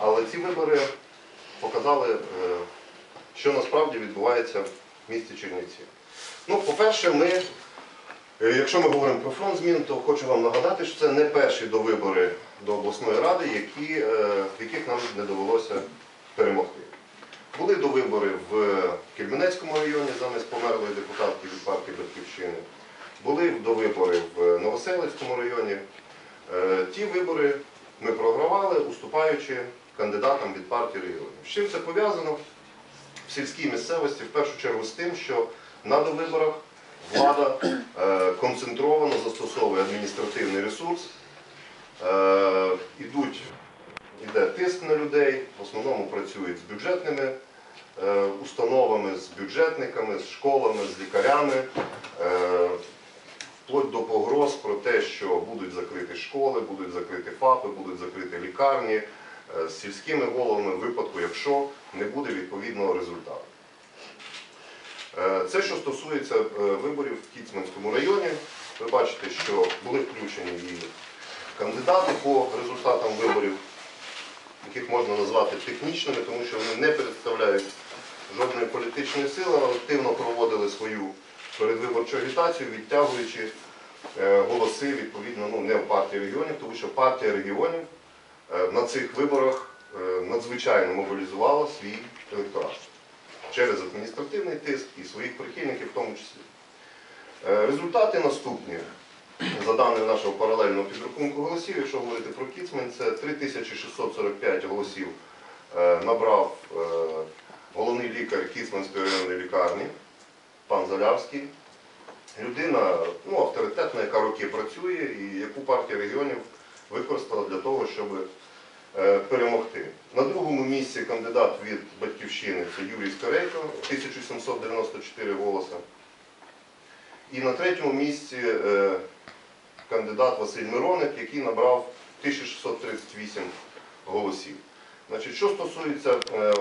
Але ці вибори показали, е, що насправді відбувається в місті Чернівці. Ну, по-перше, ми, е, якщо ми говоримо про фронт змін, то хочу вам нагадати, що це не перші довибори до обласної ради, які, е, в яких нам не довелося перемогти. Були довибори в Кельменецькому районі замість померлої депутатки від партії Батьківщини. Були довибори в Новоселицькому районі. Ті вибори ми програвали, уступаючи кандидатам від партії регіонів. З чим це пов'язано? В сільській місцевості, в першу чергу, з тим, що на довиборах влада е, концентровано застосовує адміністративний ресурс, е, ідуть, іде тиск на людей, в основному працюють з бюджетними е, установами, з бюджетниками, з школами, з лікарями. Вплоть до погроз про те, що будуть закриті школи, будуть закриті ФАПи, будуть закриті лікарні з сільськими головами в випадку, якщо не буде відповідного результату. Е, Це що стосується е, виборів в Кіцманському районі. Ви бачите, що були включені і кандидати по результатам виборів, яких можна назвати технічними, тому що вони не представляють жодної політичної сили, але активно проводили свою передвиборчу агітацію, відтягуючи е, голоси відповідно ну, не в партії регіонів, тому що партія регіонів е, на цих виборах е, надзвичайно мобілізувала свій електорат через адміністративний тиск і своїх прихильників в тому числі. Е, Результати наступні. За даними нашого паралельного підрахунку голосів, якщо говорити про Кіцмань, це 3645 голосів е, набрав е, головний лікар Кіцманської районної лікарні, пан Залявський. Людина ну, авторитетна, яка роки працює і яку партія регіонів використала для того, щоб е, перемогти. На другому місці кандидат від батьківщини це Юрій Скорейко, 1794 голоси. І на третьому місці е, кандидат Василь Мироник, який набрав 1638 голосів. Значить, що стосується е,